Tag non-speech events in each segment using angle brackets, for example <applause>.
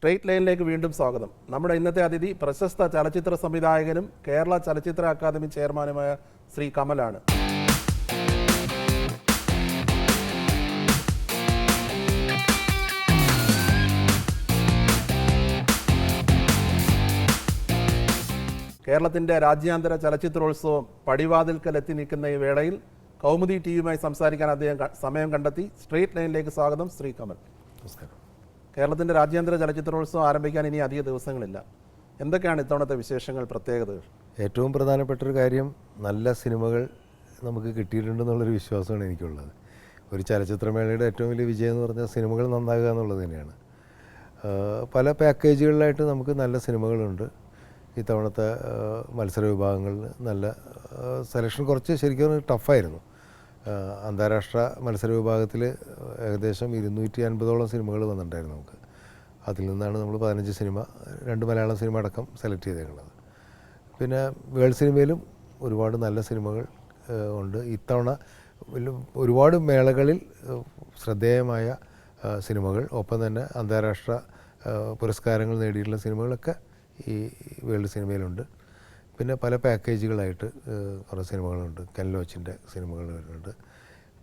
Straight ലൈനിലേക്ക് വീണ്ടും സ്വാഗതം. നമ്മുടെ ഇന്നത്തെ അതിഥി പ്രശസ്ത ചലച്ചിത്ര സംവിധായകനും കേരള ചലച്ചിത്ര അക്കാദമി ചെയർമാനുമായ ശ്രീ കമലാണ്. കേരളത്തിന്റെ രാജ്യാന്തര ചലച്ചിത്രോത്സവം പടിവാതിൽക്കൽ എത്തി നിൽക്കുന്ന ഈ വേളയിൽ കൗമുദി ടി വിയുമായി സംസാരിക്കാൻ അദ്ദേഹം സമയം കണ്ടെത്തി സ്ട്രെയിറ്റ് ലൈനിലേക്ക് സ്വാഗതം ശ്രീ കമൽ. നമസ്കാരം. കേരളത്തിന്റെ രാജ്യാന്തര ചലച്ചിത്രോത്സവം ആരംഭിക്കാൻ ഇനി അധിക ദിവസങ്ങളില്ല. എന്തൊക്കെയാണ് ഇത്തവണത്തെ വിശേഷങ്ങൾ പ്രത്യേകതകൾ? ഏറ്റവും പ്രധാനപ്പെട്ട ഒരു കാര്യം നല്ല സിനിമകൾ നമുക്ക് കിട്ടിയിട്ടുണ്ടെന്നുള്ളൊരു വിശ്വാസമാണ് എനിക്കുള്ളത്. ഒരു ചലച്ചിത്രമേളയുടെ ഏറ്റവും വലിയ വിജയം എന്ന് പറഞ്ഞാൽ സിനിമകൾ നന്നാകുക എന്നുള്ളത് തന്നെയാണ്. പല പാക്കേജുകളിലായിട്ട് നമുക്ക് നല്ല സിനിമകളുണ്ട്. ഇത്തവണത്തെ മത്സര വിഭാഗങ്ങളിൽ നല്ല സെലക്ഷൻ കുറച്ച് ശരിക്കും ടഫായിരുന്നു. അന്താരാഷ്ട്ര മത്സര വിഭാഗത്തിൽ ഏകദേശം ഇരുന്നൂറ്റി അൻപതോളം സിനിമകൾ വന്നിട്ടുണ്ടായിരുന്നു നമുക്ക്. അതിൽ നിന്നാണ് നമ്മൾ പതിനഞ്ച് സിനിമ രണ്ട് മലയാളം സിനിമ അടക്കം സെലക്ട് ചെയ്തേക്കുന്നത്. പിന്നെ വേൾഡ് സിനിമയിലും ഒരുപാട് നല്ല സിനിമകൾ ഉണ്ട്. ഇത്തവണ ഒരുപാട് മേളകളിൽ ശ്രദ്ധേയമായ സിനിമകൾ ഒപ്പം തന്നെ അന്താരാഷ്ട്ര പുരസ്കാരങ്ങൾ നേടിയിട്ടുള്ള സിനിമകളൊക്കെ ഈ വേൾഡ് സിനിമയിലുണ്ട്. പിന്നെ പല പാക്കേജുകളായിട്ട് കുറേ സിനിമകളുണ്ട്. കെൻ ലോച്ചിന്റെ സിനിമകൾ വരുന്നുണ്ട്.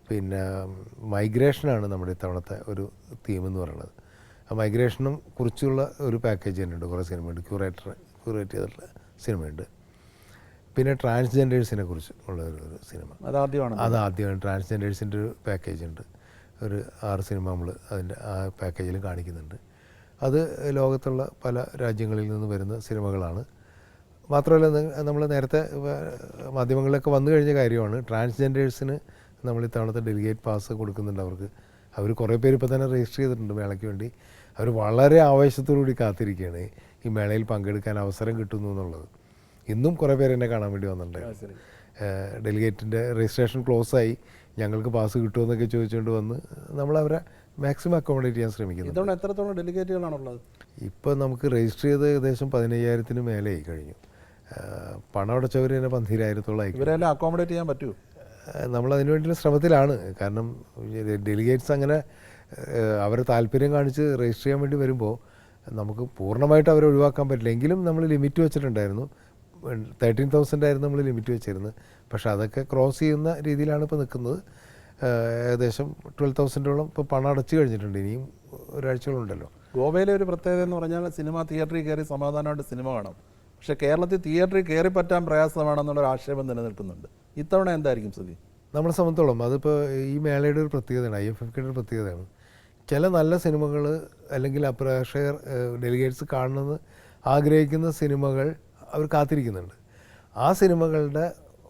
പിന്നെ മൈഗ്രേഷനാണ് നമ്മുടെ ഇത്തവണത്തെ ഒരു തീം എന്ന് പറയുന്നത്. ആ മൈഗ്രേഷനും കുറിച്ചുള്ള ഒരു പാക്കേജ് തന്നെയുണ്ട്. കുറേ സിനിമയുണ്ട്. ക്യൂറേറ്റർ ക്യൂറേറ്റ് ചെയ്തിട്ടുള്ള സിനിമയുണ്ട്. പിന്നെ ട്രാൻസ്ജെൻഡേഴ്സിനെ കുറിച്ച് ഉള്ള ഒരു സിനിമ. അതാദ്യമാണ്. അത് ആദ്യമാണ് ട്രാൻസ്ജെൻഡേഴ്സിന്റെ ഒരു പാക്കേജ് ഉണ്ട്. ഒരു ആറ് സിനിമ നമ്മൾ അതിന്റെ ആ പാക്കേജിൽ കാണിക്കുന്നുണ്ട്. അത് ലോകത്തുള്ള പല രാജ്യങ്ങളിൽ നിന്ന് വരുന്ന സിനിമകളാണ്. മാത്രമല്ല നമ്മൾ നേരത്തെ മാധ്യമങ്ങളിലൊക്കെ വന്നു കഴിഞ്ഞ കാര്യമാണ്. ട്രാൻസ്ജെൻഡേഴ്സിന് നമ്മൾ ഇത്തവണത്തെ ഡെലിഗേറ്റ് പാസ് കൊടുക്കുന്നുണ്ട് അവർക്ക്. അവർ കുറേ പേര് ഇപ്പോൾ തന്നെ രജിസ്റ്റർ ചെയ്തിട്ടുണ്ട് മേളയ്ക്ക് വേണ്ടി. അവർ വളരെ ആവേശത്തോടുകൂടി കാത്തിരിക്കുകയാണ് ഈ മേളയിൽ പങ്കെടുക്കാൻ അവസരം കിട്ടുന്നു എന്നുള്ളത്. ഇന്നും കുറേ പേര് എന്നെ കാണാൻ വേണ്ടി വന്നിട്ടുണ്ടായിരുന്നു. ഡെലിഗേറ്റിന്റെ രജിസ്ട്രേഷൻ ക്ലോസ് ആയി. ഞങ്ങൾക്ക് പാസ് കിട്ടുമെന്നൊക്കെ ചോദിച്ചുകൊണ്ട് വന്ന് നമ്മൾ അവരെ മാക്സിമം അക്കോമഡേറ്റ് ചെയ്യാൻ ശ്രമിക്കുന്നു ഇത്തവണ എത്രത്തോളം ഡെലിഗേറ്റുകളാണുള്ളത്? ഇപ്പോൾ നമുക്ക് രജിസ്റ്റർ ചെയ്ത് ഏകദേശം പതിനയ്യായിരത്തിന് മേലെ ആയി കഴിഞ്ഞു. പണം അടച്ചവർ തന്നെ പന്തിരായിരത്തോളം ഇവരെല്ലാം അക്കോമഡേറ്റ് ചെയ്യാൻ പറ്റുമോ? നമ്മൾ അതിനു വേണ്ടിയുള്ള ശ്രമത്തിലാണ്. കാരണം ഡെലിഗേറ്റ്സ് അങ്ങനെ അവർ അവരെ താല്പര്യം കാണിച്ച് രജിസ്റ്റർ ചെയ്യാൻ വേണ്ടി വരുമ്പോൾ നമുക്ക് പൂർണമായിട്ട് അവരെ ഒഴിവാക്കാൻ പറ്റില്ല. എങ്കിലും നമ്മൾ ലിമിറ്റ് വെച്ചിട്ടുണ്ടായിരുന്നു. തേർട്ടീൻ തൗസൻഡ് ആയിരുന്നു നമ്മൾ ലിമിറ്റ് വെച്ചിരുന്നത്. പക്ഷേ അതൊക്കെ ക്രോസ് ചെയ്യുന്ന രീതിയിലാണ് ഇപ്പോൾ നിൽക്കുന്നത്. ഏകദേശം ട്വൽവ് തൗസൻഡോളം ഇപ്പോൾ പണം അടച്ചു കഴിഞ്ഞിട്ടുണ്ട്. ഇനിയും ഒരാഴ്ചകളുണ്ടല്ലോ. ഗോവയിലെ ഒരു പ്രത്യേകത എന്ന് പറഞ്ഞാൽ സിനിമ തിയേറ്ററിൽ കയറി സമാധാനമായിട്ട് സിനിമ കാണാം. പക്ഷേ കേരളത്തിൽ തിയേറ്ററിൽ കയറി പറ്റാൻ പ്രയാസമാണെന്നുള്ളൊരു ആക്ഷേപം നിലനിൽക്കുന്നുണ്ട്. ഇത്തവണ എന്തായിരിക്കും സ്ഥിതി നമ്മളെ സംബന്ധിച്ചോളം അതിപ്പോൾ ഈ മേളയുടെ ഒരു പ്രത്യേകതയാണ് ഐ എഫ് എഫ് കെയുടെ ഒരു പ്രത്യേകതയാണ്. ചില നല്ല സിനിമകൾ അല്ലെങ്കിൽ അപ്രേക്ഷകർ ഡെലിഗേറ്റ്സ് കാണണമെന്ന് ആഗ്രഹിക്കുന്ന സിനിമകൾ അവർ കാത്തിരിക്കുന്നുണ്ട്. ആ സിനിമകളുടെ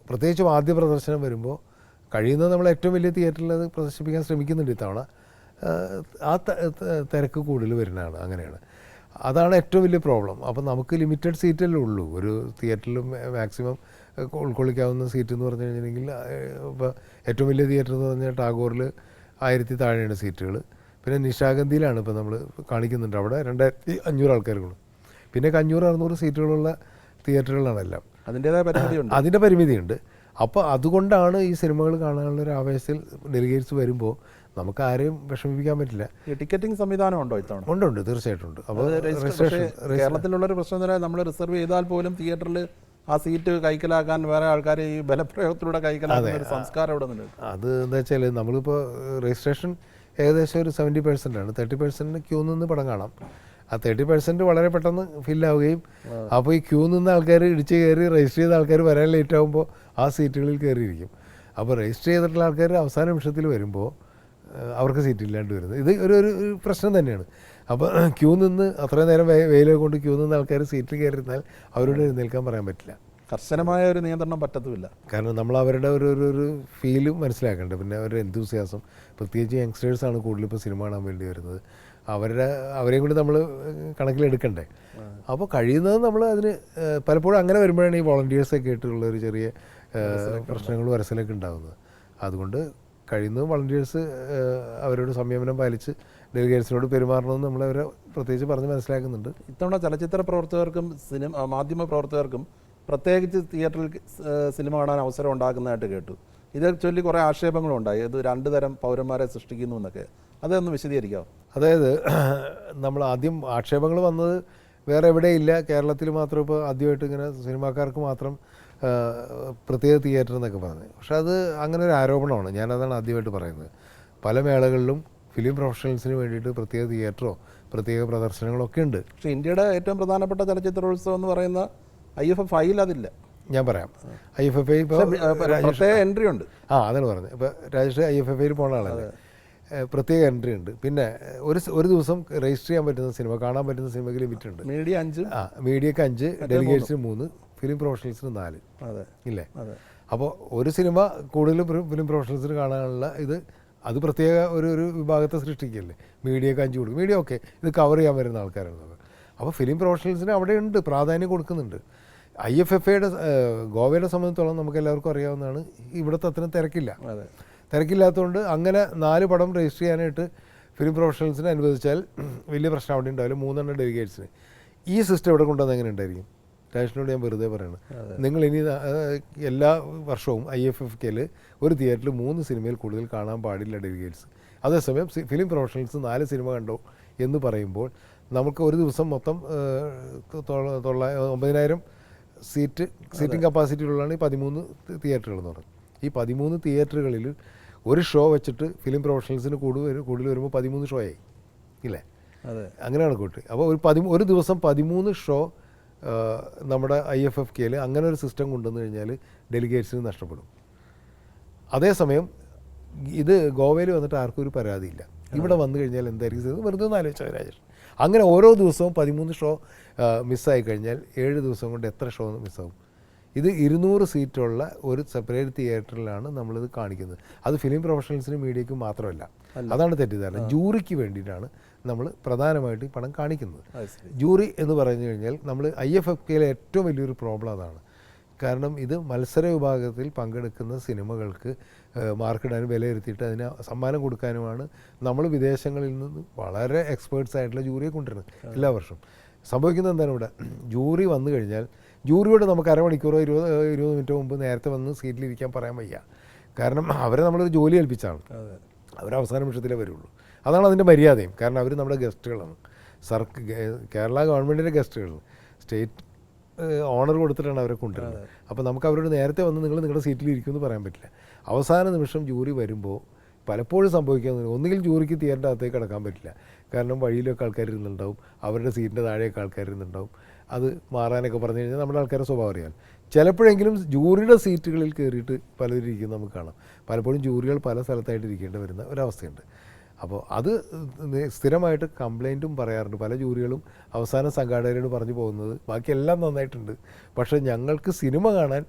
പ്രത്യേകിച്ചും ആദ്യ പ്രദർശനം വരുമ്പോൾ കഴിയുന്നത് നമ്മൾ ഏറ്റവും വലിയ തിയേറ്ററിൽ അത് പ്രദർശിപ്പിക്കാൻ ശ്രമിക്കുന്നുണ്ട് ഇത്തവണ. ആ തിരക്ക് കൂടുതൽ വരുന്നതാണ് അങ്ങനെയാണ്. അതാണ് ഏറ്റവും വലിയ പ്രോബ്ലം അപ്പോൾ നമുക്ക് ലിമിറ്റഡ് സീറ്റല്ലേ ഉള്ളൂ. ഒരു തിയേറ്ററിൽ മാക്സിമം ഉൾക്കൊള്ളിക്കാവുന്ന സീറ്റ് എന്ന് പറഞ്ഞു കഴിഞ്ഞിട്ടുണ്ടെങ്കിൽ ഇപ്പോൾ ഏറ്റവും വലിയ തിയേറ്റർ എന്ന് പറഞ്ഞാൽ ടാഗോറിൽ ആയിരത്തി താഴെയാണ് സീറ്റുകൾ പിന്നെ നിശാഗന്ധിയിലാണ് ഇപ്പോൾ നമ്മൾ കാണിക്കുന്നുണ്ട്. അവിടെ രണ്ടായിരത്തി അഞ്ഞൂറ് ആൾക്കാരുള്ളൂ. പിന്നെ അഞ്ഞൂറ് അറുന്നൂറ് സീറ്റുകളുള്ള തിയേറ്ററുകളാണ് എല്ലാം. അതിന്റെതായ പരിമിതിയുണ്ട്. അതിന്റെ പരിമിതിയുണ്ട്. അപ്പോൾ അതുകൊണ്ടാണ് ഈ സിനിമകൾ കാണാനുള്ള ഒരു ആവേശത്തിൽ ഡെലിഗേറ്റ്സ് വരുമ്പോൾ നമുക്ക് ആരെയും വിഷമിപ്പിക്കാൻ പറ്റില്ല. ടിക്കറ്റിംഗ് സംവിധാനം ഉണ്ടോ ഇത്തവണ? ഉണ്ട്. ഉണ്ട് തീർച്ചയായിട്ടും ഉണ്ട് അപ്പോൾ കേരളത്തിലുള്ള ഒരു പ്രശ്നം തന്നെ നമ്മൾ റിസർവ് ചെയ്താൽ പോലും തിയേറ്ററിൽ ആ സീറ്റ് കൈക്കലാക്കാൻ വേറെ ആൾക്കാർ ഈ ബലപ്രയോഗത്തിലൂടെ കൈക്കലാക്കുന്ന ഒരു സംസ്കാരം ഇവിടെ നിന്ന് അത് എന്താ വെച്ചാൽ നമ്മളിപ്പോൾ രജിസ്ട്രേഷൻ ഏകദേശം ഒരു സെവന്റി പെർസെന്റ് ആണ്. തേർട്ടി പെർസെന്റിന് ക്യൂ നിന്ന് പടം കാണാം. ആ തേർട്ടി പെർസെന്റ് വളരെ പെട്ടെന്ന് ഫില്ലാവുകയും അപ്പോൾ ഈ ക്യൂ നിന്ന് ആൾക്കാർ ഇടിച്ച് കയറി രജിസ്റ്റർ ചെയ്ത ആൾക്കാർ വരാൻ ലേറ്റ് ആകുമ്പോൾ ആ സീറ്റുകളിൽ കയറിയിരിക്കും. അപ്പോൾ രജിസ്റ്റർ ചെയ്തിട്ടുള്ള ആൾക്കാർ അവസാന നിമിഷത്തിൽ വരുമ്പോൾ അവർക്ക് സീറ്റ് ഇല്ലാണ്ട് വരുന്നത്. ഇത് ഒരു ഒരു പ്രശ്നം തന്നെയാണ്. അപ്പോൾ ക്യൂ <clears throat> നിന്ന് അത്രയും നേരം വെയിലെ കൊണ്ട് ക്യൂ നിന്ന് ആൾക്കാർ സീറ്റിൽ കയറിയിരുന്നാൽ അവരോട് എഴുന്നേൽക്കാൻ പറയാൻ പറ്റില്ല. കർശനമായ ഒരു നിയന്ത്രണം പറ്റത്തുമില്ല. കാരണം നമ്മൾ അവരുടെ ഒരു ഒരു ഒരു ഫീൽ മനസ്സിലാക്കേണ്ടത് പിന്നെ അവരുടെ എന്തൂസിയാസം പ്രത്യേകിച്ച് യങ്സ്റ്റേഴ്സാണ് കൂടുതൽ ഇപ്പോൾ സിനിമ കാണാൻ വേണ്ടി വരുന്നത്. അവരുടെ അവരെയും കൂടി നമ്മൾ കണക്കിലെടുക്കണ്ടേ. അപ്പോൾ കഴിയുന്നത് നമ്മൾ അതിന് പലപ്പോഴും അങ്ങനെ വരുമ്പോഴാണ് ഈ വോളണ്ടിയേഴ്സൊക്കെ ആയിട്ടുള്ള ഒരു ചെറിയ പ്രശ്നങ്ങളും വരസലൊക്കെ ഉണ്ടാകുന്നത് അതുകൊണ്ട് കഴിയുന്നത് വളണ്ടിയേഴ്സ് അവരോട് സംയമനം പാലിച്ച് ഡെലിഗേറ്റ്സിനോട് പെരുമാറണമെന്ന് നമ്മളവരെ പ്രത്യേകിച്ച് പറഞ്ഞ് മനസ്സിലാക്കുന്നുണ്ട്. ഇത്തവണ ചലച്ചിത്ര പ്രവർത്തകർക്കും സിനിമ മാധ്യമ പ്രവർത്തകർക്കും പ്രത്യേകിച്ച് തിയേറ്ററിൽ സിനിമ കാണാൻ അവസരം ഉണ്ടാക്കുന്നതായിട്ട് കേട്ടു. ഇതേ ചൊല്ലി കുറേ ആക്ഷേപങ്ങളും ഉണ്ടായി. ഇത് രണ്ട് തരം പൗരന്മാരെ സൃഷ്ടിക്കുന്നു എന്നൊക്കെ. അതൊന്ന് വിശദീകരിക്കാമോ അതായത് നമ്മൾ ആദ്യം ആക്ഷേപങ്ങൾ വന്നത് വേറെ എവിടെയില്ല കേരളത്തിൽ മാത്രം ഇപ്പോൾ ആദ്യമായിട്ട് ഇങ്ങനെ സിനിമാക്കാർക്ക് മാത്രം പ്രത്യേക തിയേറ്റർ എന്നൊക്കെ പറഞ്ഞത് പക്ഷെ അത് അങ്ങനെ ഒരു ആരോപണമാണ്. ഞാനതാണ് ആദ്യമായിട്ട് പറയുന്നത്. പല മേളകളിലും ഫിലിം പ്രൊഫഷണൽസിന് വേണ്ടിയിട്ട് പ്രത്യേക തിയേറ്ററോ പ്രത്യേക പ്രദർശനങ്ങളൊക്കെ ഉണ്ട്. പക്ഷേ ഇന്ത്യയുടെ ഏറ്റവും പ്രധാനപ്പെട്ട ചലച്ചിത്രോത്സവം എന്ന് പറയുന്ന ഐ എഫ് എഫ് ഐയിൽ അതില്ല. ഞാൻ പറയാം. ഐ എഫ് എഫ് ഐ പ്രത്യേക എൻട്രി ഉണ്ട്. ആ അതാണ് പറഞ്ഞത്. ഇപ്പോൾ രാജേഷ് ഐ എഫ് എഫ് ഐയിൽ പോണ ആളാണ് പ്രത്യേക എൻട്രി ഉണ്ട്. പിന്നെ ഒരു ഒരു ദിവസം രജിസ്റ്റർ ചെയ്യാൻ പറ്റുന്ന സിനിമ കാണാൻ പറ്റുന്ന സിനിമയ്ക്ക് ലിമിറ്റ് ഉണ്ട്. മീഡിയ അഞ്ച്. ആ മീഡിയക്ക് അഞ്ച് ഡെലിഗേറ്റ്സിന് മൂന്ന്. ഫിലിം പ്രൊഫഷണൽസിന് നാല്. അതെ. ഇല്ലേ? അപ്പോൾ ഒരു സിനിമ കൂടുതലും ഫിലിം പ്രൊഫഷണൽസിന് കാണാനുള്ള ഇത് അത് പ്രത്യേക ഒരു ഒരു വിഭാഗത്തെ സൃഷ്ടിക്കല്ലേ? മീഡിയക്ക് അഞ്ച് കൊടുക്കും. Media okay. ഇത് കവർ ചെയ്യാൻ വരുന്ന ആൾക്കാരാണ് അപ്പോൾ ഫിലിം പ്രൊഫഷണൽസിന് അവിടെ ഉണ്ട് പ്രാധാന്യം കൊടുക്കുന്നുണ്ട്. ഐ എഫ് എഫ് ഐയുടെ ഗോവയുടെ സംബന്ധിച്ചോളം നമുക്ക് എല്ലാവർക്കും അറിയാവുന്നതാണ് ഇവിടുത്തെ അത്രയും തിരക്കില്ല. തിരക്കില്ലാത്തതുകൊണ്ട് അങ്ങനെ നാല് പടം രജിസ്റ്റർ ചെയ്യാനായിട്ട് ഫിലിം പ്രൊഫഷണൽസിനെ അനുവദിച്ചാൽ വലിയ പ്രശ്നം അവിടെ ഉണ്ടാവില്ല. മൂന്നെണ്ണം ഡെലിഗേറ്റ്സിന്. ഈ സിസ്റ്റം ഇവിടെ കൊണ്ടുവന്ന് എങ്ങനെ ഉണ്ടായിരിക്കും? രാജേഷിനോട് ഞാൻ വെറുതെ പറയണം. നിങ്ങൾ ഇനി എല്ലാ വർഷവും ഐ എഫ് എഫ് കെയിൽ ഒരു തിയേറ്ററിൽ മൂന്ന് സിനിമയിൽ കൂടുതൽ കാണാൻ പാടില്ല ഡെലിഗേറ്റ്സ് അതേസമയം ഫിലിം പ്രൊഫഷണൽസ് നാല് സിനിമ കണ്ടോ എന്ന് പറയുമ്പോൾ നമുക്ക് ഒരു ദിവസം മൊത്തം തൊള്ളായിരം തൊള്ള- തൊള്ള- ഒമ്പതിനായിരം സീറ്റ് സീറ്റിംഗ് കപ്പാസിറ്റി ഉള്ളതാണ് ഈ പതിമൂന്ന് തിയേറ്ററുകൾ എന്ന് പറയുന്നത്. ഈ പതിമൂന്ന് തിയേറ്ററുകളിൽ ഒരു ഷോ വെച്ചിട്ട് ഫിലിം പ്രൊഫഷണൽസിന് കൂടുതൽ കൂടുതൽ വരുമ്പോൾ പതിമൂന്ന് ഷോ ആയി ഇല്ലേ? അതെ. അങ്ങനെയാണ് കൂട്ട്. അപ്പോൾ ഒരു പതി ഒരു ദിവസം പതിമൂന്ന് ഷോ നമ്മുടെ ഐ എഫ് എഫ് കെയിൽ അങ്ങനെ ഒരു സിസ്റ്റം കൊണ്ടുവന്നു കഴിഞ്ഞാൽ ഡെലിഗേറ്റ്സിന് നഷ്ടപ്പെടും. അതേസമയം ഇത് ഗോവയിൽ വന്നിട്ട് ആർക്കും ഒരു പരാതിയില്ല. ഇവിടെ വന്നു കഴിഞ്ഞാൽ എന്തായിരിക്കും? വെറുതെ ഒന്ന് ആലോചിച്ചാൽ രാജേഷ്. അങ്ങനെ ഓരോ ദിവസവും പതിമൂന്ന് ഷോ മിസ്സായി കഴിഞ്ഞാൽ ഏഴ് ദിവസം കൊണ്ട് എത്ര ഷോ മിസ്സാവും ഇത് ഇരുന്നൂറ് സീറ്റുള്ള ഒരു സെപ്പറേറ്റ് തിയേറ്ററിലാണ് നമ്മളിത് കാണിക്കുന്നത്. അത് ഫിലിം പ്രൊഫഷണൽസിനും മീഡിയക്കും മാത്രമല്ല. അതാണ് തെറ്റിദ്ധാരണ. ജൂറിക്ക് വേണ്ടിയിട്ടാണ് നമ്മൾ പ്രധാനമായിട്ട് ഈ പണം കാണിക്കുന്നത്. ജൂറി എന്ന് പറഞ്ഞു കഴിഞ്ഞാൽ നമ്മൾ ഐ എഫ് എഫ് കെയിലെ ഏറ്റവും വലിയൊരു പ്രോബ്ലം അതാണ്. കാരണം ഇത് മത്സര വിഭാഗത്തിൽ പങ്കെടുക്കുന്ന സിനിമകൾക്ക് മാർക്കിടാനും വിലയിരുത്തിയിട്ട് അതിന് സമ്മാനം കൊടുക്കാനുമാണ് നമ്മൾ വിദേശങ്ങളിൽ നിന്ന് വളരെ എക്സ്പേർട്സ് ആയിട്ടുള്ള ജൂറിയെ കൊണ്ടുവരുന്നത് എല്ലാ വർഷവും. സംഭവിക്കുന്നത് എന്താണ് ഇവിടെ? ജൂറി വന്നു കഴിഞ്ഞാൽ ജൂറിയോട് നമുക്ക് അരമണിക്കൂറോ ഇരുപത് ഇരുപത് മിനിറ്റ് മുമ്പ് നേരത്തെ വന്ന് സീറ്റിലിരിക്കാൻ പറയാൻ വയ്യ. കാരണം അവരെ നമ്മളൊരു ജോലി ഏൽപ്പിച്ചാണ്. അവർ അവസാന നിമിഷത്തിലേ വരുള്ളൂ. അതാണ് അതിന്റെ മര്യാദയും. കാരണം അവർ നമ്മുടെ ഗസ്റ്റുകളാണ്. സർക്ക് കേരള ഗവൺമെന്റിന്റെ ഗസ്റ്റുകൾ. സ്റ്റേറ്റ് ഓണർ കൊടുത്തിട്ടാണ് അവരെ കൊണ്ടുവരുന്നത്. അപ്പോൾ നമുക്ക് അവരോട് നേരത്തെ വന്ന് നിങ്ങൾ നിങ്ങളുടെ സീറ്റിൽ ഇരിക്കുമെന്ന് പറയാൻ പറ്റില്ല. അവസാന നിമിഷം ജൂറി വരുമ്പോൾ പലപ്പോഴും സംഭവിക്കാൻ ഒന്നുകിൽ ജൂറിക്ക് തിയേറ്ററിന്റെ അകത്തേക്ക് കിടക്കാൻ പറ്റില്ല. കാരണം വഴിയിലൊക്കെ ആൾക്കാർ ഇരുന്നുണ്ടാവും അവരുടെ സീറ്റിന്റെ താഴെയൊക്കെ ആൾക്കാർ ഇരുന്നുണ്ടാവും അത് മാറാനൊക്കെ പറഞ്ഞു കഴിഞ്ഞാൽ നമ്മുടെ ആൾക്കാരെ സ്വഭാവം അറിയാം ചിലപ്പോഴെങ്കിലും ജൂറിയുടെ സീറ്റുകളിൽ കയറിയിട്ട് പലരും ഇരിക്കുന്നത് നമുക്ക് കാണാം. പലപ്പോഴും ജൂറികൾ പല സ്ഥലത്തായിട്ട് ഇരിക്കേണ്ടി വരുന്ന ഒരവസ്ഥയുണ്ട്. അപ്പോൾ അത് സ്ഥിരമായിട്ട് കംപ്ലൈന്റും പറയാറുണ്ട്. പല ജൂറികളും അവസാന സംഘാടകരോട് പറഞ്ഞു പോകുന്നത് ബാക്കിയെല്ലാം നന്നായിട്ടുണ്ട്. പക്ഷേ ഞങ്ങൾക്ക് സിനിമ കാണാൻ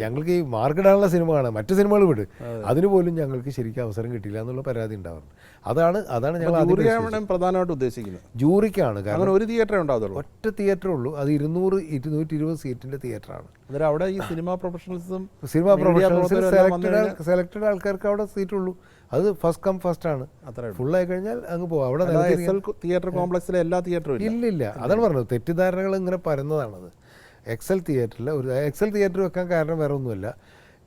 ഞങ്ങൾക്ക് ഈ മാർക്കിടാനുള്ള സിനിമ കാണാൻ മറ്റു സിനിമകൾ വിട്. അതിന് പോലും ഞങ്ങൾക്ക് ശരിക്കും അവസരം കിട്ടിയില്ല എന്നുള്ള പരാതി ഉണ്ടാവാറുണ്ട്. അതാണ് അതാണ് ഞങ്ങൾ പ്രധാനമായിട്ട് ഉദ്ദേശിക്കുന്നത്. ജൂറിക്കാണ്. കാരണം ഒരു തിയേറ്ററേ ഉണ്ടാവുള്ളൂ ഒറ്റ തിയേറ്ററേ ഉള്ളൂ. അത് ഇരുന്നൂറ് ഇരുന്നൂറ്റി ഇരുപത് സീറ്റിന്റെ തിയേറ്ററാണ് അന്നേരം അവിടെ ഈ സിനിമാ പ്രൊഫഷണൽസും സിനിമ പ്രൊഫഷണൽസ് സെലക്ടഡ് സെലക്ടഡ് ആൾക്കാർക്ക് അവിടെ സീറ്റുള്ളൂ അത് ഫസ്റ്റ് കം ഫസ്റ്റ് ആണ്. അത്രേ ഉള്ളൂ. ഫുള്ളായി കഴിഞ്ഞാൽ അങ്ങ് പോവാം. അവിടെ തിയേറ്റർ കോംപ്ലക്സിലെ എല്ലാ തിയേറ്ററും ഇല്ല. ഇല്ല അതാണ് പറഞ്ഞത് തെറ്റിദ്ധാരണകൾ ഇങ്ങനെ പരന്നതാണത്. എക്സൽ തിയേറ്ററിൽ ഒരു എക്സൽ തിയേറ്റർ വെക്കാൻ കാരണം വേറെ ഒന്നുമല്ല.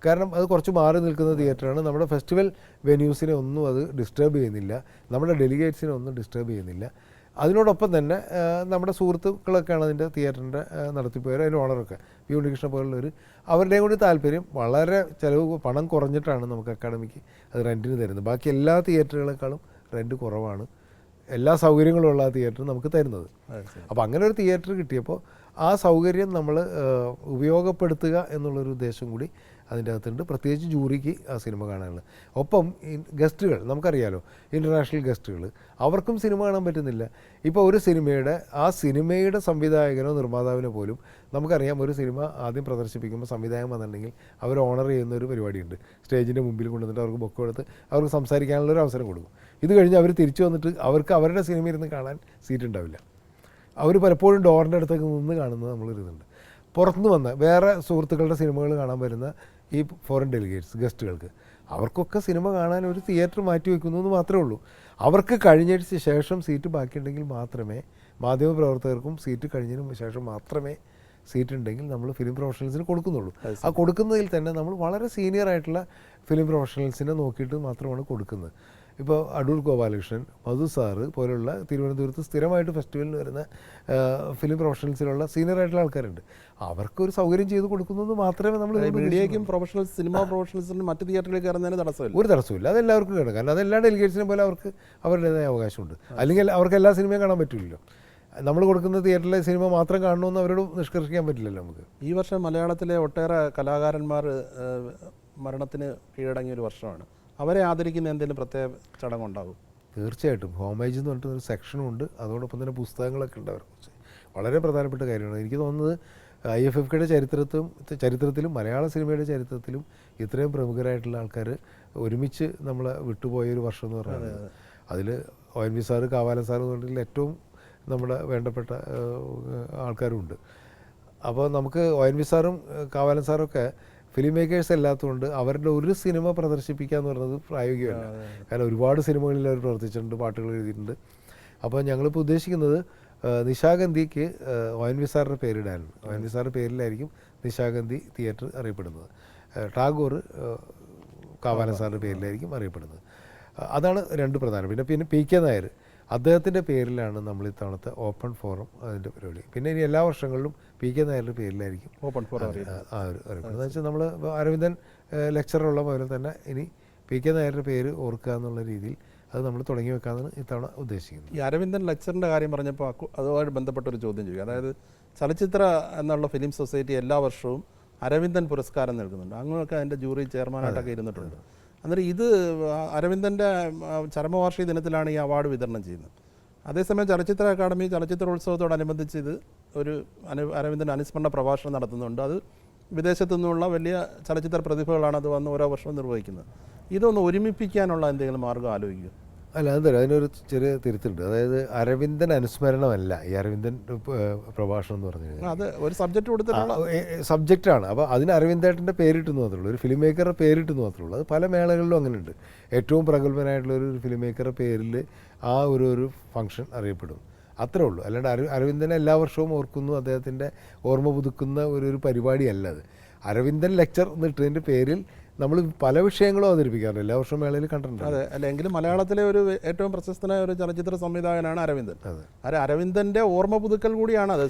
കാരണം അത് കുറച്ച് മാറി നിൽക്കുന്ന തിയേറ്ററാണ് നമ്മുടെ ഫെസ്റ്റിവൽ വെന്യൂസിനെ ഒന്നും അത് ഡിസ്റ്റർബ് ചെയ്യുന്നില്ല. നമ്മുടെ ഡെലിഗേറ്റ്സിനെ ഒന്നും ഡിസ്റ്റർബ് ചെയ്യുന്നില്ല. അതിനോടൊപ്പം തന്നെ നമ്മുടെ സുഹൃത്തുക്കളൊക്കെയാണ് അതിന്റെ തിയേറ്ററിന്റെ നടത്തിപ്പോയവർ അതിന്റെ ഓണറൊക്കെ പി ഉണ്ണികൃഷ്ണ പോലുള്ളവർ അവരുടെയും കൂടി താല്പര്യം വളരെ ചിലവ് പണം കുറഞ്ഞിട്ടാണ് നമുക്ക് അക്കാഡമിക്ക് അത് റെന്റിന് തരുന്നത്. ബാക്കി എല്ലാ തിയേറ്ററുകളെക്കാളും റെന്റ് കുറവാണ്. എല്ലാ സൗകര്യങ്ങളും ഉള്ള ആ തിയേറ്റർ നമുക്ക് തരുന്നത്. അപ്പോൾ അങ്ങനെ ഒരു തിയേറ്റർ കിട്ടിയപ്പോൾ ആ സൗകര്യം നമ്മൾ ഉപയോഗപ്പെടുത്തുക എന്നുള്ളൊരു ഉദ്ദേശം കൂടി അതിന്റെ അകത്തുണ്ട് പ്രത്യേകിച്ച് ജൂറിക്ക് ആ സിനിമ കാണാനുള്ളത് ഒപ്പം ഗസ്റ്റുകൾ നമുക്കറിയാലോ ഇന്റർനാഷണൽ ഗസ്റ്റുകൾ അവർക്കും സിനിമ കാണാൻ പറ്റുന്നില്ല. ഇപ്പോൾ ഒരു സിനിമയുടെ ആ സിനിമയുടെ സംവിധായകനോ നിർമ്മാതാവിനോ പോലും നമുക്കറിയാം ഒരു സിനിമ ആദ്യം പ്രദർശിപ്പിക്കുമ്പോൾ സംവിധായകൻ വന്നിട്ടുണ്ടെങ്കിൽ അവർ ഓണർ ചെയ്യുന്ന ഒരു പരിപാടിയുണ്ട്. സ്റ്റേജിന്റെ മുമ്പിൽ കൊണ്ടുവന്നിട്ട് അവർക്ക് ബൊക്കെ കൊടുത്ത് അവർക്ക് സംസാരിക്കാനുള്ള ഒരു അവസരം കൊടുക്കും. ഇത് കഴിഞ്ഞ് അവർ തിരിച്ചു വന്നിട്ട് അവർക്ക് അവരുടെ സിനിമ ഇരുന്ന് കാണാൻ സീറ്റ് ഉണ്ടാവില്ല അവർ പലപ്പോഴും ഡോറിന്റെ അടുത്തേക്ക് നിന്ന് കാണുന്നത് നമ്മൾ ഇരുന്നുണ്ട് പുറത്തുനിന്ന് വന്ന വേറെ സുഹൃത്തുക്കളുടെ സിനിമകൾ കാണാൻ വരുന്ന ഈ ഫോറിൻ ഡെലിഗേറ്റ്സ് ഗസ്റ്റുകൾക്ക് അവർക്കൊക്കെ സിനിമ കാണാൻ ഒരു തിയേറ്റർ മാറ്റി വയ്ക്കുന്നു എന്ന് മാത്രമേ ഉള്ളൂ. അവർക്ക് കഴിഞ്ഞിട്ട് ശേഷം സീറ്റ് ബാക്കിയുണ്ടെങ്കിൽ മാത്രമേ മാധ്യമപ്രവർത്തകർക്കും സീറ്റ് കഴിഞ്ഞതിന് ശേഷം മാത്രമേ സീറ്റ് ഉണ്ടെങ്കിൽ നമ്മൾ ഫിലിം പ്രൊഫഷണൽസിന് കൊടുക്കുന്നുള്ളൂ. ആ കൊടുക്കുന്നതിൽ തന്നെ നമ്മൾ വളരെ സീനിയർ ആയിട്ടുള്ള ഫിലിം പ്രൊഫഷണൽസിനെ നോക്കിയിട്ട് മാത്രമാണ് കൊടുക്കുന്നത്. ഇപ്പോൾ അടൂർ ഗോപാലകൃഷ്ണൻ മധു സാറ് പോലുള്ള തിരുവനന്തപുരത്ത് സ്ഥിരമായിട്ട് ഫെസ്റ്റിവലിന് വരുന്ന ഫിലിം പ്രൊഫഷണൽസിലുള്ള സീനിയർ ആയിട്ടുള്ള ആൾക്കാരുണ്ട്. അവർക്കൊരു സൗകര്യം ചെയ്ത് കൊടുക്കുന്നത് മാത്രമേ നമ്മൾ മീഡിയയ്ക്കും പ്രൊഫഷണൽ സിനിമ പ്രൊഫഷണൽസിനും മറ്റ് തിയേറ്ററിലേക്ക് കയറുന്നതിന് തടസ്സമില്ല. ഒരു തടസ്സമില്ല അതെല്ലാവർക്കും കാണാം കാരണം അതെല്ലാ ഡെലിഗേറ്റ്സിനെ പോലെ അവർക്ക് അവരുടേതായ അവകാശമുണ്ട്. അല്ലെങ്കിൽ അവർക്ക് എല്ലാ സിനിമയും കാണാൻ പറ്റില്ലല്ലോ. നമ്മൾ കൊടുക്കുന്ന തിയേറ്ററിലെ സിനിമ മാത്രം കാണണമെന്ന് അവരോട് നിഷ്കർഷിക്കാൻ പറ്റില്ലല്ലോ നമുക്ക്. ഈ വർഷം മലയാളത്തിലെ ഒട്ടേറെ കലാകാരന്മാർ മരണത്തിന് കീഴടങ്ങിയ ഒരു വർഷമാണ്. അവരെ ആദരിക്കുന്ന എന്തെങ്കിലും പ്രത്യേക ചടങ്ങുണ്ടാകും തീർച്ചയായിട്ടും. ഹോമേജ് എന്ന് പറഞ്ഞിട്ട് ഒരു സെക്ഷനും ഉണ്ട്. അതോടൊപ്പം തന്നെ പുസ്തകങ്ങളൊക്കെ ഉണ്ട് അവരെ കുറിച്ച്. വളരെ പ്രധാനപ്പെട്ട കാര്യമാണ്. എനിക്ക് തോന്നുന്നത് ഐ എഫ് എഫ് കെയുടെ ചരിത്രത്തും ചരിത്രത്തിലും മലയാള സിനിമയുടെ ചരിത്രത്തിലും ഇത്രയും പ്രമുഖരായിട്ടുള്ള ആൾക്കാർ ഒരുമിച്ച് നമ്മൾ വിട്ടുപോയ ഒരു വർഷം എന്ന് പറയുന്നത് അതിൽ O N V sir Kavalan sir എന്ന് പറഞ്ഞിട്ടുള്ള ഏറ്റവും നമ്മുടെ വേണ്ടപ്പെട്ട ആൾക്കാരുണ്ട്. അപ്പോൾ നമുക്ക് ഒ എൻ വി സാറും കാവാലൻ സാറും സാറൊക്കെ ഫിലിം മേക്കേഴ്സ് അല്ലാത്തതുകൊണ്ട് അവരുടെ ഒരു സിനിമ പ്രദർശിപ്പിക്കുക എന്ന് പറയുന്നത് പ്രായോഗികമല്ല. കാരണം ഒരുപാട് സിനിമകളിൽ അവർ പ്രവർത്തിച്ചിട്ടുണ്ട് പാട്ടുകൾ എഴുതിയിട്ടുണ്ട്. അപ്പോൾ ഞങ്ങളിപ്പോൾ ഉദ്ദേശിക്കുന്നത് നിശാഗന്ധിക്ക് ഏഹ്, ഒ എൻ വി സാറിന്റെ പേരിടാനാണ് ഒ എൻ വി സാറിന്റെ പേരിലായിരിക്കും നിശാഗന്ധി തിയേറ്റർ അറിയപ്പെടുന്നത്. ടാഗോർ കാവാല സാറിന്റെ പേരിലായിരിക്കും അറിയപ്പെടുന്നത്. അതാണ് രണ്ട് പ്രധാനം. പിന്നെ പിന്നെ പി കെ നായർ. അദ്ദേഹത്തിന്റെ പേരിലാണ് നമ്മൾ ഇത്തവണത്തെ ഓപ്പൺ ഫോറം അതിന്റെ പരിപാടി. പിന്നെ ഇനി എല്ലാ വർഷങ്ങളിലും പി കെ നായരുടെ പേരിലായിരിക്കും ഓപ്പൺ ഫോറം ആ, ഒരു എന്ന് വെച്ചാൽ നമ്മൾ അരവിന്ദൻ ലെക്ചറുള്ള പോലെ തന്നെ ഇനി പി കെ നായരുടെ പേര് ഓർക്കുക എന്നുള്ള രീതിയിൽ അത് നമ്മൾ തുടങ്ങി വെക്കാമെന്നാണ് ഇത്തവണ ഉദ്ദേശിക്കുന്നത്. ഈ അരവിന്ദൻ ലെക്ചറിന്റെ കാര്യം പറഞ്ഞപ്പോൾ അതുമായിട്ട് ബന്ധപ്പെട്ട ഒരു ചോദ്യം ചെയ്യുക അതായത് ചലച്ചിത്ര എന്നുള്ള ഫിലിം സൊസൈറ്റി എല്ലാ വർഷവും അരവിന്ദൻ പുരസ്കാരം നൽകുന്നുണ്ട്. അങ്ങനെയൊക്കെ അതിന്റെ ജൂറി ചെയർമാനായിട്ടൊക്കെ ഇരുന്നിട്ടുണ്ട്. അന്നേരം ഇത് അരവിന്ദന്റെ ചരമവാർഷിക ദിനത്തിലാണ് ഈ അവാർഡ് വിതരണം ചെയ്യുന്നത്. അതേസമയം ചലച്ചിത്ര അക്കാദമി ചലച്ചിത്രോത്സവത്തോടനുബന്ധിച്ച് ഇത് ഒരു അനു അരവിന്ദൻ അനുസ്മരണ പ്രഭാഷണം നടത്തുന്നുണ്ട്. അത് വിദേശത്തു നിന്നുള്ള വലിയ ചലച്ചിത്ര പ്രതിഭകളാണ് അത് വന്ന് ഓരോ വർഷവും നിർവഹിക്കുന്നത്. ഇതൊന്ന് ഒരുമിപ്പിക്കാനുള്ള എന്തെങ്കിലും മാർഗം ആലോചിക്കുക അല്ല അതല്ല അതിനൊരു ചെറിയ തിരുത്തുണ്ട്. അതായത് അരവിന്ദൻ അനുസ്മരണമല്ല. ഈ അരവിന്ദൻ പ്രഭാഷണം എന്ന് പറഞ്ഞു കഴിഞ്ഞാൽ. അത് ഒരു സബ്ജക്റ്റ് കൊടുത്തിട്ടുള്ള സബ്ജക്റ്റാണ് അപ്പോൾ അതിന് അരവിന്ദേട്ടന്റെ പേരിട്ടെന്ന് മാത്രമേ ഉള്ളൂ. ഒരു ഫിലിം മേക്കറുടെ പേരിട്ടെന്ന് മാത്രമേ ഉള്ളൂ. അത് പല മേളകളിലും അങ്ങനെയുണ്ട്. ഏറ്റവും പ്രഗത്ഭനായിട്ടുള്ള ഒരു ഫിലിം മേക്കറുടെ പേരിൽ ആ ഒരു ഒരു ഫംഗ്ഷൻ അറിയപ്പെടും. അത്രേ ഉള്ളൂ. അല്ലാണ്ട് അരവി അരവിന്ദനെ എല്ലാ വർഷവും ഓർക്കുന്നു അദ്ദേഹത്തിന്റെ ഓർമ്മ പുതുക്കുന്ന ഒരു ഒരു പരിപാടിയല്ല അത്. അരവിന്ദൻ ലെക്ചർ എന്നിട്ടതിന്റെ പേരിൽ നമ്മൾ പല വിഷയങ്ങളും അവതരിപ്പിക്കാറില്ല. എല്ലാ വർഷവും മേളയിൽ കണ്ടിട്ടുണ്ട്. അതെ. അല്ലെങ്കിൽ മലയാളത്തിലെ ഒരു ഏറ്റവും പ്രശസ്തനായ ഒരു ചലച്ചിത്ര സംവിധായകനാണ് അരവിന്ദൻ. അതെ. അരെ അരവിന്ദന്റെ ഓർമ്മ പുതുക്കൽ കൂടിയാണ് അത്.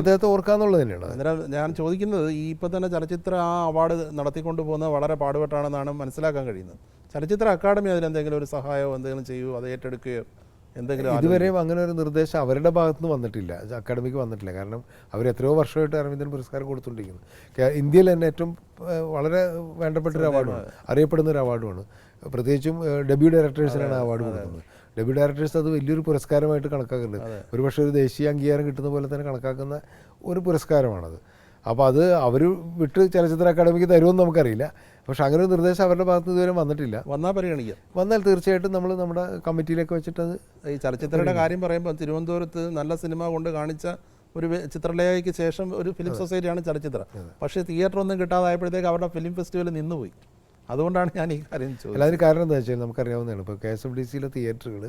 അദ്ദേഹത്തെ ഓർക്കാന്നുള്ളത് തന്നെയാണ്. അന്നേരം ഞാൻ ചോദിക്കുന്നത് ഈ ഇപ്പം തന്നെ ചലച്ചിത്ര ആ അവാർഡ് നടത്തിക്കൊണ്ട് പോകുന്നത് വളരെ പാടുപെട്ടാണെന്നാണ് മനസ്സിലാക്കാൻ കഴിയുന്നത്. ചലച്ചിത്ര അക്കാദമി അതിനെന്തെങ്കിലും ഒരു സഹായമോ എന്തെങ്കിലും ചെയ്യുമോ അത് ഏറ്റെടുക്കുകയോ എന്തെങ്കിലും ഇതുവരെയും അങ്ങനെ ഒരു നിർദ്ദേശം അവരുടെ ഭാഗത്തുനിന്ന് വന്നിട്ടില്ല. അക്കാഡമിക്ക് വന്നിട്ടില്ല. കാരണം അവർ എത്രയോ വർഷമായിട്ട് അരവിന്ദൻ പുരസ്കാരം കൊടുത്തുകൊണ്ടിരിക്കുന്നു. ഇന്ത്യയിൽ തന്നെ ഏറ്റവും വളരെ വേണ്ടപ്പെട്ട ഒരു അവാർഡുമാണ് അറിയപ്പെടുന്ന ഒരു അവാർഡുമാണ്. പ്രത്യേകിച്ചും ഡെബ്യൂ ഡയറക്ടേഴ്സിനാണ് അവാർഡ് കൊടുക്കുന്നത്. ഡെബ്യൂ ഡയറക്ടേഴ്സ് അത് വലിയൊരു പുരസ്കാരമായിട്ട് കണക്കാക്കുന്നുണ്ട്. ഒരുപക്ഷെ ഒരു ദേശീയ അംഗീകാരം കിട്ടുന്ന പോലെ തന്നെ കണക്കാക്കുന്ന ഒരു പുരസ്കാരമാണത്. അപ്പോൾ അത് അവർ വിട്ട് ചലച്ചിത്ര അക്കാദമിക്ക് തരുമെന്ന് നമുക്കറിയില്ല. പക്ഷെ അങ്ങനെ ഒരു നിർദ്ദേശം അവരുടെ ഭാഗത്ത് ഇതുവരെ വന്നിട്ടില്ല. വന്നാൽ പരിഗണിക്കുക വന്നാൽ തീർച്ചയായിട്ടും നമ്മൾ നമ്മുടെ കമ്മിറ്റിയിലേക്ക് വെച്ചിട്ട് അത് ഈ ചലച്ചിത്രയുടെ കാര്യം പറയുമ്പോൾ തിരുവനന്തപുരത്ത് നല്ല സിനിമ കൊണ്ട് കാണിച്ച ഒരു ചിത്രലേഖയ്ക്ക് ശേഷം ഒരു ഫിലിം സൊസൈറ്റിയാണ് ചലച്ചിത്രം. പക്ഷേ തിയേറ്റർ ഒന്നും കിട്ടാതായപ്പോഴത്തേക്ക് അവരുടെ ഫിലിം ഫെസ്റ്റിവൽ നിന്നുപോയി. അതുകൊണ്ടാണ് ഞാൻ ഈ കാര്യം ചോദിച്ചത്. അതിന് കാരണം എന്താ വെച്ചാൽ നമുക്കറിയാവുന്നതാണ്. ഇപ്പോൾ കെ എസ് എഫ് ഡി സിയിലെ തിയേറ്ററുകൾ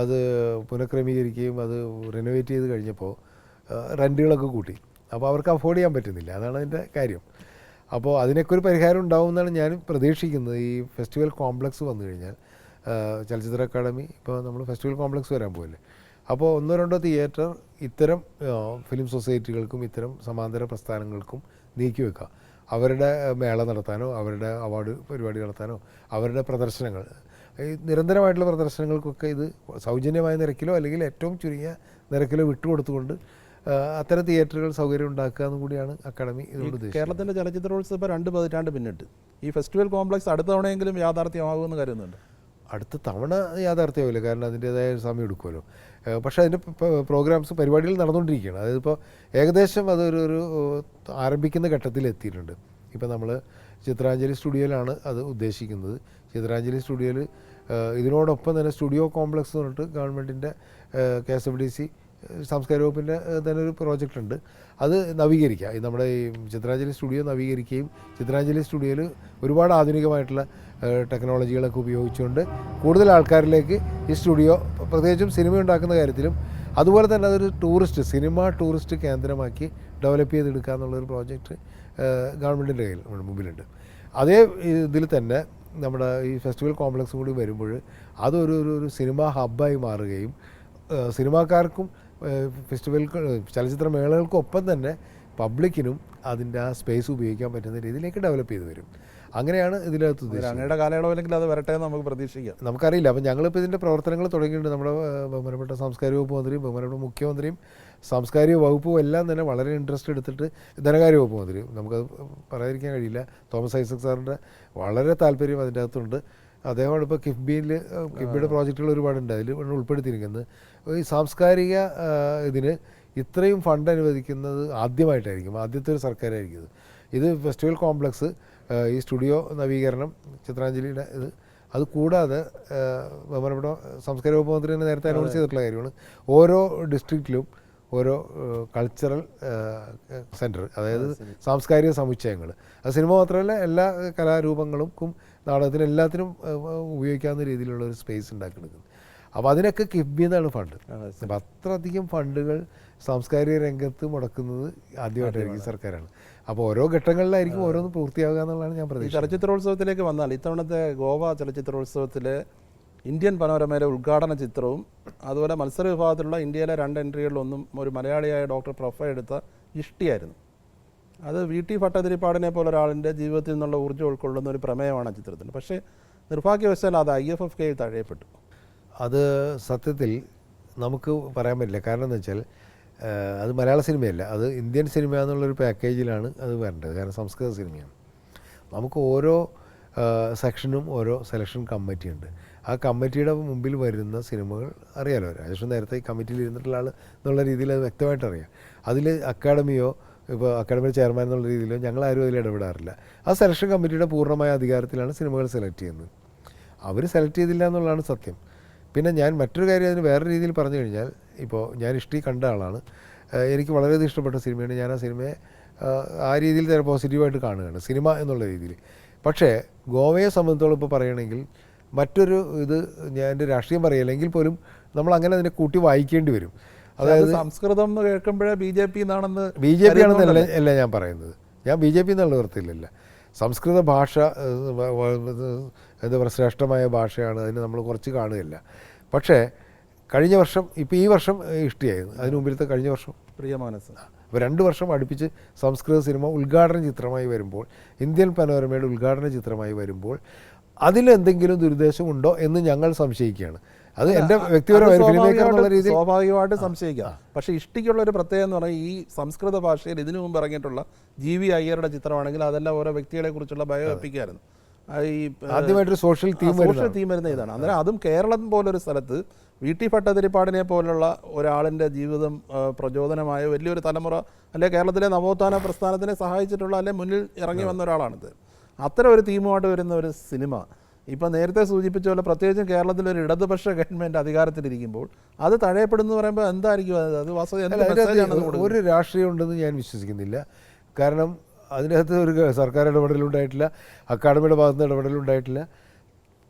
അത് പുനഃക്രമീകരിക്കുകയും അത് റിനോവേറ്റ് ചെയ്ത് കഴിഞ്ഞപ്പോൾ റെന്റുകളൊക്കെ കൂട്ടി. അപ്പോൾ അവർക്ക് അഫോർഡ് ചെയ്യാൻ പറ്റുന്നില്ല. അതാണ് അതിന്റെ കാര്യം. അപ്പോൾ അതിനൊക്കെ ഒരു പരിഹാരം ഉണ്ടാവും എന്നാണ് ഞാൻ പ്രതീക്ഷിക്കുന്നത്. ഈ ഫെസ്റ്റിവൽ കോംപ്ലക്സ് വന്നു കഴിഞ്ഞാൽ ചലച്ചിത്ര അക്കാദമി ഇപ്പോൾ നമ്മൾ ഫെസ്റ്റിവൽ കോംപ്ലക്സ് വരാൻ പോകല്ലേ അപ്പോൾ ഒന്നോ രണ്ടോ തിയേറ്റർ ഇത്തരം ഫിലിം സൊസൈറ്റികൾക്കും ഇത്തരം സമാന്തര പ്രസ്ഥാനങ്ങൾക്കും നീക്കി വെക്കുക. അവരുടെ മേള നടത്താനോ അവരുടെ അവാർഡ് പരിപാടി നടത്താനോ അവരുടെ പ്രദർശനങ്ങൾ. ഈ നിരന്തരമായിട്ടുള്ള പ്രദർശനങ്ങൾക്കൊക്കെ ഇത് സൗജന്യമായ നിരക്കിലോ അല്ലെങ്കിൽ ഏറ്റവും ചുരുങ്ങിയ നിരക്കിലോ വിട്ടുകൊടുത്തുകൊണ്ട് അത്തരം തിയേറ്ററുകൾ സൗകര്യം ഉണ്ടാക്കുക എന്നും കൂടിയാണ് അക്കാദമി ഇതുകൊണ്ട് കേരളത്തിന്റെ ചലച്ചിത്രോത്സവം ഇപ്പോൾ രണ്ട് പതിറ്റാണ്ട് പിന്നിട്ട്. ഈ ഫെസ്റ്റിവൽ കോംപ്ലക്സ് അടുത്ത തവണയെങ്കിലും യാഥാർത്ഥ്യമാകുമെന്ന് കരുതുന്നുണ്ട്. അടുത്ത തവണ യാഥാർത്ഥ്യമാവില്ല. കാരണം അതിന്റേതായ സമയം എടുക്കുമല്ലോ. പക്ഷേ അതിന്റെ പ്രോഗ്രാംസ് പരിപാടികൾ നടന്നുകൊണ്ടിരിക്കുകയാണ്. അതായത് ഇപ്പോൾ ഏകദേശം അതൊരു ഒരു ആരംഭിക്കുന്ന ഘട്ടത്തിൽ എത്തിയിട്ടുണ്ട്. ഇപ്പോൾ നമ്മൾ ചിത്രാഞ്ജലി സ്റ്റുഡിയോയിലാണ് അത് ഉദ്ദേശിക്കുന്നത്. ചിത്രാഞ്ജലി സ്റ്റുഡിയോയിൽ ഇതിനോടൊപ്പം തന്നെ സ്റ്റുഡിയോ കോംപ്ലക്സ് എന്ന് പറഞ്ഞിട്ട് ഗവൺമെന്റിന്റെ K S F D C സാംസ്കാരിക വകുപ്പിന്റെ തന്നെ ഒരു പ്രോജക്റ്റ് ഉണ്ട്. അത് നവീകരിക്കുക. നമ്മുടെ ഈ ചിത്രാഞ്ജലി സ്റ്റുഡിയോ നവീകരിക്കുകയും ചിത്രാഞ്ജലി സ്റ്റുഡിയോയിൽ ഒരുപാട് ആധുനികമായിട്ടുള്ള ടെക്നോളജികളൊക്കെ ഉപയോഗിച്ചുകൊണ്ട് കൂടുതൽ ആൾക്കാരിലേക്ക് ഈ സ്റ്റുഡിയോ പ്രത്യേകിച്ചും സിനിമ ഉണ്ടാക്കുന്ന കാര്യത്തിലും അതുപോലെ തന്നെ അതൊരു ടൂറിസ്റ്റ് സിനിമ ടൂറിസ്റ്റ് കേന്ദ്രമാക്കി ഡെവലപ്പ് ചെയ്തെടുക്കുക എന്നുള്ളൊരു പ്രോജക്റ്റ് ഗവൺമെന്റിന്റെ കയ്യിൽ മുമ്പിലുണ്ട്. അതേ ഇതിൽ തന്നെ നമ്മുടെ ഈ ഫെസ്റ്റിവൽ കോംപ്ലക്സ് കൂടി വരുമ്പോൾ അതൊരു ഒരു ഒരു സിനിമ ഹബ്ബായി മാറുകയും സിനിമാക്കാർക്കും ഫെസ്റ്റിവൽ ചലച്ചിത്ര മേളകൾക്കും ഒപ്പം തന്നെ പബ്ലിക്കിനും അതിന്റെ ആ സ്പേസ് ഉപയോഗിക്കാൻ പറ്റുന്ന രീതിയിലേക്ക് ഡെവലപ്പ് ചെയ്ത് വരും. അങ്ങനെയാണ് ഇതിനകത്ത് അങ്ങയുടെ കാലയളവിലെങ്കിൽ അത് വരട്ടെ എന്ന് നമുക്ക് പ്രതീക്ഷിക്കാം. നമുക്കറിയില്ല. അപ്പം ഞങ്ങളിപ്പോൾ ഇതിന്റെ പ്രവർത്തനങ്ങൾ തുടങ്ങിയിട്ടുണ്ട്. നമ്മുടെ ബഹുമാനപ്പെട്ട സാംസ്കാരിക വകുപ്പ് മന്ത്രിയും ബഹുമാനപ്പെട്ട മുഖ്യമന്ത്രിയും സാംസ്കാരിക വകുപ്പും എല്ലാം തന്നെ വളരെ ഇൻട്രസ്റ്റ് എടുത്തിട്ട് ധനകാര്യ വകുപ്പ് മന്ത്രിയും നമുക്കത് പറയാതിരിക്കാൻ കഴിയില്ല. തോമസ് ഐസക് സാറിന്റെ വളരെ താല്പര്യം അതിന്റെ അകത്തുണ്ട് അദ്ദേഹമാണ് ഇപ്പോൾ കിഫ്ബിയിൽ കിഫ്ബിയുടെ പ്രോജക്റ്റുകൾ ഒരുപാടുണ്ട്. അതിൽ ഉൾപ്പെടുത്തിയിരിക്കുന്നത്. ഈ സാംസ്കാരിക ഇതിന് ഇത്രയും ഫണ്ട് അനുവദിക്കുന്നത് ആദ്യമായിട്ടായിരിക്കും. ആദ്യത്തെ ഒരു സർക്കാരായിരിക്കും ഇത്. ഇത് ഫെസ്റ്റിവൽ കോംപ്ലക്സ് ഈ സ്റ്റുഡിയോ നവീകരണം ചിത്രാഞ്ജലിയുടെ ഇത്. അത് കൂടാതെ ബഹുമാനപ്പെട്ട സംസ്കാര വകുപ്പ് മന്ത്രി തന്നെ നേരത്തെ അനൗൺസ് ചെയ്തിട്ടുള്ള കാര്യമാണ്. ഓരോ ഡിസ്ട്രിക്റ്റിലും ഓരോ കൾച്ചറൽ സെന്റർ അതായത് സാംസ്കാരിക സമുച്ചയങ്ങൾ. അത് സിനിമ മാത്രമല്ല എല്ലാ കലാരൂപങ്ങൾക്കും നാടകത്തിനും എല്ലാത്തിനും ഉപയോഗിക്കാവുന്ന രീതിയിലുള്ള ഒരു സ്പേസ് ഉണ്ടാക്കിയെടുക്കുന്നത്. അപ്പോൾ അതിനൊക്കെ കിഫ്ബി എന്നാണ് ഫണ്ട് അപ്പം അത്രയധികം ഫണ്ടുകൾ സാംസ്കാരിക രംഗത്ത് മുടക്കുന്നത് ആദ്യമായിട്ടായിരിക്കും സർക്കാരാണ്. അപ്പോൾ ഓരോ ഘട്ടങ്ങളിലായിരിക്കും ഓരോന്ന് പൂർത്തിയാവുക എന്നുള്ളതാണ് ഞാൻ പറയുന്നത് ചലച്ചിത്രോത്സവത്തിലേക്ക് വന്നാൽ ഇത്തവണത്തെ ഗോവ ചലച്ചിത്രോത്സവത്തിൽ ഇന്ത്യൻ പനോരമയിലെ ഉദ്ഘാടന ചിത്രവും അതുപോലെ മത്സര വിഭാഗത്തിലുള്ള ഇന്ത്യയിലെ രണ്ട് എൻട്രികളിലൊന്നും ഒരു മലയാളിയായ ഡോക്ടർ പ്രൊഫ എടുത്ത ഇഷ്ടിയായിരുന്നു. അത് വി ടി ഭട്ടതിരിപ്പാടിനെ പോലെ ഒരാളിന്റെ ജീവിതത്തിൽ നിന്നുള്ള ഊർജം ഉൾക്കൊള്ളുന്ന ഒരു പ്രമേയമാണ് ആ ചിത്രത്തിന് പക്ഷേ നിർഭാഗ്യവശാൽ അത് ഐ എഫ് എഫ് കെയിൽ തഴയപ്പെട്ടു. അത് സത്യത്തിൽ നമുക്ക് പറയാൻ പറ്റില്ല. കാരണം എന്ന് വെച്ചാൽ അത് മലയാള സിനിമയല്ല. അത് ഇന്ത്യൻ സിനിമ എന്നുള്ളൊരു പാക്കേജിലാണ് അത് വരേണ്ടത്. കാരണം സംസ്കൃത സിനിമയാണ്. നമുക്ക് ഓരോ സെക്ഷനും ഓരോ സെലക്ഷൻ കമ്മിറ്റിയുണ്ട്. ആ കമ്മിറ്റിയുടെ മുമ്പിൽ വരുന്ന സിനിമകൾ അറിയാലോ? രാജേഷൻ നേരത്തെ ഈ കമ്മിറ്റിയിൽ ഇരുന്നിട്ടുള്ള ആൾ എന്നുള്ള രീതിയിൽ അത് വ്യക്തമായിട്ട് അറിയാം. അതിൽ അക്കാഡമിയോ ഇപ്പോൾ അക്കാഡമി ചെയർമാൻ എന്നുള്ള രീതിയിലോ ഞങ്ങൾ ആരും അതിൽ ഇടപെടാറില്ല. ആ സെലക്ഷൻ കമ്മിറ്റിയുടെ പൂർണമായ അധികാരത്തിലാണ് സിനിമകൾ സെലക്ട് ചെയ്യുന്നത്. അവർ സെലക്ട് ചെയ്തില്ല എന്നുള്ളതാണ് സത്യം. പിന്നെ ഞാൻ മറ്റൊരു കാര്യം അതിന് വേറെ രീതിയിൽ പറഞ്ഞു കഴിഞ്ഞാൽ ഇപ്പോൾ ഞാൻ ഇഷ്ടി കണ്ട ആളാണ്. എനിക്ക് വളരെയധികം ഇഷ്ടപ്പെട്ട സിനിമയാണ്. ഞാൻ ആ സിനിമയെ ആ രീതിയിൽ തന്നെ പോസിറ്റീവായിട്ട് കാണുകയാണ് സിനിമ എന്നുള്ള രീതിയിൽ. പക്ഷേ ഗോവയെ സംബന്ധിച്ചോളം ഇപ്പോൾ പറയുകയാണെങ്കിൽ മറ്റൊരു ഇത് ഞാൻ എന്റെ രാഷ്ട്രീയം പറയില്ലെങ്കിൽ പോലും നമ്മൾ അങ്ങനെ അതിനെ കൂട്ടി വായിക്കേണ്ടി വരും. അതായത് സംസ്കൃതം എന്ന് കേൾക്കുമ്പോഴേ ബി ജെ പി എന്നാണെന്ന് ബി ജെ പി ആണെന്നല്ല അല്ല ഞാൻ പറയുന്നത്. ഞാൻ ബി ജെ പി എന്നുള്ള വൃത്തിയിലല്ല സംസ്കൃത ഭാഷ എന്താ പറയുക ശ്രേഷ്ഠമായ ഭാഷയാണ്. അതിന് നമ്മൾ കുറച്ച് കാണുകയില്ല. പക്ഷേ കഴിഞ്ഞ വർഷം ഇപ്പോൾ ഈ വർഷം ഇഷ്ടിയായിരുന്നു. അതിന് മുമ്പിലത്തെ കഴിഞ്ഞ വർഷം. പ്രിയ മനസ്സ്. അപ്പോൾ രണ്ട് വർഷം അടുപ്പിച്ച് സംസ്കൃത സിനിമ ഉദ്ഘാടന ചിത്രമായി വരുമ്പോൾ ഇന്ത്യൻ പനോരമയുടെ ഉദ്ഘാടന ചിത്രമായി വരുമ്പോൾ അതിലെന്തെങ്കിലും ദുരുദ്ദേശമുണ്ടോ എന്ന് ഞങ്ങൾ സംശയിക്കുകയാണ്. അത് എന്റെ വ്യക്തിപരമായ സ്വാഭാവികമായിട്ട് സംശയിക്കാം. പക്ഷേ ഇഷ്ടിക്കുള്ള ഒരു പ്രത്യേകത എന്ന് പറഞ്ഞാൽ ഈ സംസ്കൃത ഭാഷയിൽ ഇതിനു മുമ്പ് ഇറങ്ങിയിട്ടുള്ള ജി വി അയ്യരുടെ ചിത്രമാണെങ്കിൽ അതെല്ലാം ഓരോ വ്യക്തികളെ കുറിച്ചുള്ള ബയോപിക്കായിരുന്നു ഈ ആദ്യമായിട്ടൊരു സോഷ്യൽ തീം സോഷ്യൽ തീം വരുന്ന ഇതാണ്. അന്നേരം അതും കേരളം പോലൊരു സ്ഥലത്ത് വി ടി ഭട്ടതിരിപ്പാടിനെ പോലുള്ള ഒരാളിന്റെ ജീവിതം പ്രചോദനമായ വലിയൊരു തലമുറ അല്ലെ കേരളത്തിലെ നവോത്ഥാന പ്രസ്ഥാനത്തിനെ സഹായിച്ചിട്ടുള്ള അല്ലെ മുന്നിൽ ഇറങ്ങി വന്ന ഒരാളാണിത്. അത്തരം ഒരു തീമുമായിട്ട് വരുന്ന ഒരു സിനിമ ഇപ്പം നേരത്തെ സൂചിപ്പിച്ച പോലെ പ്രത്യേകിച്ചും കേരളത്തിൽ ഒരു ഇടതുപക്ഷ ഗവൺമെന്റ് അധികാരത്തിലിരിക്കുമ്പോൾ അത് തഴയപ്പെടുന്നു പറയുമ്പോൾ എന്തായിരിക്കും അത്? അത് വാസ്തവ ഒരു രാഷ്ട്രീയം ഉണ്ടെന്ന് ഞാൻ വിശ്വസിക്കുന്നില്ല. കാരണം അതിനകത്ത് ഒരു സർക്കാർ ഇടപെടലുണ്ടായിട്ടില്ല അക്കാഡമിയുടെ ഭാഗത്തുനിന്ന് ഇടപെടലുണ്ടായിട്ടില്ല.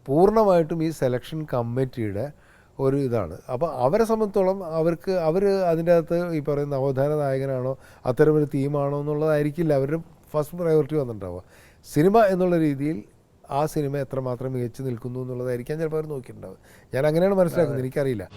പൂർണമായിട്ടും ഈ സെലക്ഷൻ കമ്മിറ്റിയുടെ ഒരു ഇതാണ്. അപ്പോൾ അവരെ സംബന്ധിച്ചോളം അവർക്ക് അവർ അതിന്റെ അകത്ത് ഈ പറയുന്ന നവോത്ഥാന നായകനാണോ അത്തരമൊരു തീമാണോ എന്നുള്ളതായിരിക്കില്ല. അവരുടെ ഫസ്റ്റ് പ്രയോറിറ്റി വന്നിട്ടുണ്ടാവുക. സിനിമ എന്നുള്ള രീതിയിൽ ആ സിനിമ എത്രമാത്രം മികച്ചു നിൽക്കുന്നു എന്നുള്ളതായിരിക്കാം ചിലപ്പോൾ അവർ നോക്കിയിട്ടുണ്ടാവുക. ഞാൻ അങ്ങനെയാണ് മനസ്സിലാക്കുന്നത്. എനിക്കറിയില്ല.